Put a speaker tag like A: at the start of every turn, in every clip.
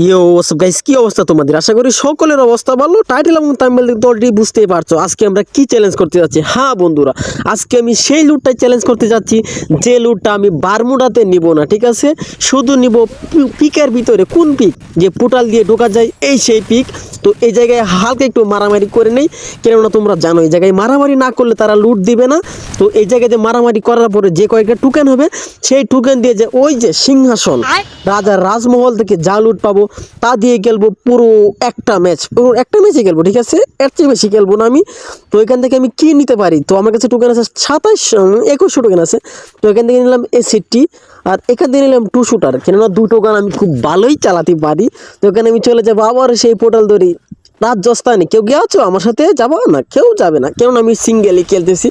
A: ইয়ে অবস্থা গাইস কি অবস্থা তোমাদের? আশা করি সকলের অবস্থা ভালো। টাইটেল এবং তামিল অলরেডি বুঝতেই পারছ। আজকে আমরা কি চ্যালেঞ্জ করতে যাচ্ছি? হ্যাঁ বন্ধুরা আজকে আমি সেই লুটটাই চ্যালেঞ্জ করতে যাচ্ছি। যে লুটটা আমি বারমুডাতে নিব না ঠিক আছে? শুধু নিব পিকের ভিতরে। কোন পিক? যে পোর্টাল দিয়ে ঢোকা যায় এই সেই পিক। তো এই জায়গায় হালকা একটু মারামারি করে নেই। কেননা তোমরা জানো এই জায়গায় মারামারি না করলে তারা লুট দিবে না। তো এই জায়গায় যে মারামারি করার পরে যে কয়েকটা টুকেন হবে সেই টুকেন দিয়ে যে ওই যে সিংহাসন রাজার রাজমহল থেকে যা লুট পাবো তা দিয়ে খেলব পুরো একটা ম্যাচ পুরো একটা ম্যাচে খেলব, ঠিক আছে? এর চেয়ে বেশি খেলব না আমি। তো এখান থেকে আমি কি নিতে পারি? তো আমার কাছে টোকেন আছে সাতাইশ একুশশো টোকেন আছে। তো এখান থেকে নিলাম এসিটি আর এখান থেকে নিলাম টু শুটার কেননা দুটো গান আমি খুব ভালোই চালাতে পারি। তো এখানে আমি চলে যাব আবার সেই পোর্টাল ধরি রাজস্থানে, কেউ গিয়েছো আমার সাথে? যাব না, কেউ যাবে না। কেননা আমি সিঙ্গেলই খেলতেছি।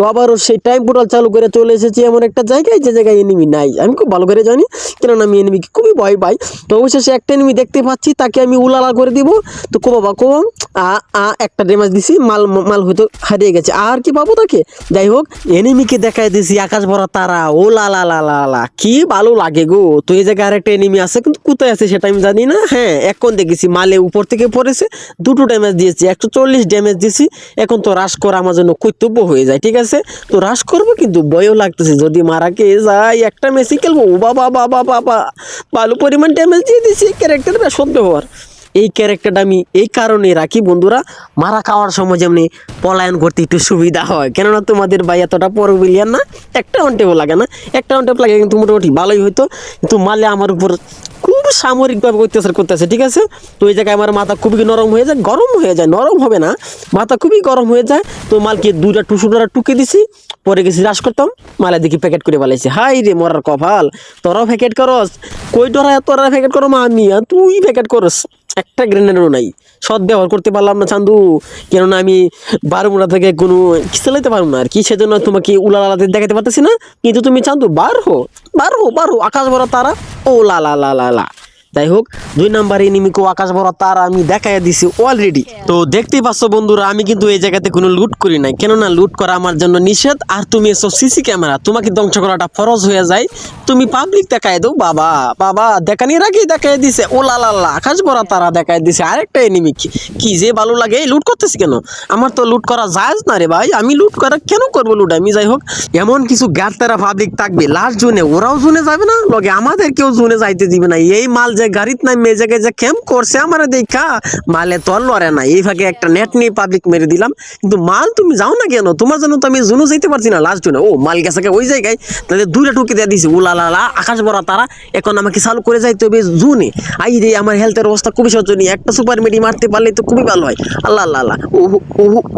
A: তো আবারও সেই টাইম পোর্টাল চালু করে চলে এসেছি এমন একটা জায়গায়, যে জায়গায় এনিমি নাই। আমি খুব ভালো করে জানি, কেননা আমি এনিমিকে খুবই ভয় পাই। তো অবশেষে একটা এনিমি দেখতে পাচ্ছি, তাকে আমি উলালা করে দিব। তো কোবাবা কোবাম কো আ আ, একটা ড্যামেজ দিছি, মাল মাল হয়তো হারিয়ে গেছে। আর কি পাবো তাকে? যাই হোক এনিমিকে দেখাই দিছি, আকাশ ভরা তারা। ও লা লা লা লা লা, কি ভালো লাগে গো। তো এই জায়গায় আরেকটা এনিমি আছে, কিন্তু কোথায় আছে সেটা আমি জানি না। হ্যাঁ এখন দেখেছি, মালে উপর থেকে পড়েছে, দুটো ড্যামেজ দিয়েছি, একশো চল্লিশ ড্যামেজ দিয়েছি। এখন তো রাশ করা আমার জন্য কর্তব্য হয়ে যায়, ঠিক আছে? তো রাশ করব, কিন্তু ভয়ও লাগতেছে। যদি মারা কে যাই একটা মেসি খেলব, ও বাবা বাবা বাবা। ভালো পরিমাণ ড্যামেজ দিয়ে দিয়েছি ক্যারেক্টার হওয়ার এই ক্যারেক্টারটা আমি এই কারণে রাখি, বন্ধুরা। মারা খাওয়ার সময় যেমনি পলায়ন করতে একটু সুবিধা হয়। কেননা তোমাদের ভাই এতটা পর বিলিয়ান না, একটা অনটেপও লাগে না। একটা অনটেপ লাগে কিন্তু মোটামুটি ভালোই হইতো। কিন্তু মালে আমার উপর খুব সামরিকভাবে অত্যাচার করতেছে, ঠিক আছে? তো এই জায়গায় আমার মাথা খুবই নরম হয়ে যায়, গরম হয়ে যায়, নরম হবে না। মাথা খুবই গরম হয়ে যায়। তো মালকে দুইটা টুসুডারা টুকে দিছি, পরে গেছি রাস করতাম। মালে দেখি প্যাকেট করে বালাইছে হাই রে মরার কপাল, তোরাও প্যাকেট করস। কই ডরা তোরা প্যাকেট করো মা আমি আর তুই প্যাকেট করস। একটা গ্রেনেডও নাই। সৎ ব্যবহার করতে পারলাম না, চান্দু। কেননা আমি বারমুড়া থেকে কোনো চালাইতে পারব না, আর কি? সেজন্য তোমাকে উলালালাতে দেখাতে পারতেছি না। কিন্তু তুমি চান্দু, বার হো বার হো বার হো, আকাশ ভরা তারা। ও লা লা লা লা লা। যাই হোক দুই নাম্বার এনিমিকে আকাশ ভরা তার আমি দেখাই দিছি অলরেডি তো দেখতেই পাচ্ছ বন্ধুরা, আমি কিন্তু এই জায়গাতে কোনো লুট করি নাই। কেননা লুট করা আমার জন্য নিষেধ, আর তুমি এসো সিসি ক্যামেরা তোমাকে ধ্বংস করাটা ফরজ হয়ে যায়। তুমি পাবলিক দেখাই দাও, বাবা বাবা দেখানির আগেই দেখাই দিছে। ও লা লা লা, আকাশ ভরা তারা দেখাই দিছে। আরেকটা এনিমি কি যে ভালো লাগে, এই লুট করতেছি কেন? আমার তো লুট করা যায় না রে ভাই, আমি লুট করা কেন করব লুট আমি যাই হোক এমন কিছু গ্যারতারা পাবলিক থাকবে লাস্ট জোনে ওরাও জোনে যাবে না? লগে আমাদের কেউ জোনে যাইতে দিবে না। এই মাল যে গাড়িতে নাই এই জায়গায় যে ক্যাম্প করছে আমার দেখা? মালে তো আর লড়ে না এই ফাঁকে একটা নেট নিয়ে পাবলিক মেরে দিলাম। কিন্তু মাল তুমি যাও না কেন? তোমার জন্য তো আমি জুনও যেতে পারছি না লাস্ট জুনে। ও, মাল গেছে ওই জায়গায়? তাহলে দুইটা টুকে দিয়ে দিছি। উলা, লা লা, আকাশ ভরা তারা। এখন আমাকে চালু করে যাইতে হবে জুনে। আই রে, আমার হেলথের অবস্থা খুবই শোচনীয়। একটা সুপার মেডি মারতে পারলে তো খুবই ভালো হয়। আল্লাহ আল্লাহ আল্লাহ।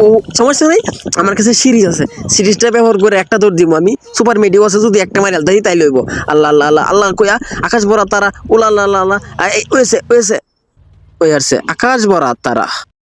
A: ও সমস্যা নেই? আমার কাছে সিরিজ আছে। সিরিজটা ব্যবহার করে একটা দৌড় দিব আমি। সুপার মেডিও আছে যদি একটা মারি তাই তাই লইব আল্লাহ আল্লাহ আল্লাহ আল্লাহ কইয়া আকাশ ভরা তারা। ওলা আল্লাহ ওয়েছে ওয়েছে ওই আসছে আকাশ ভরা তারা।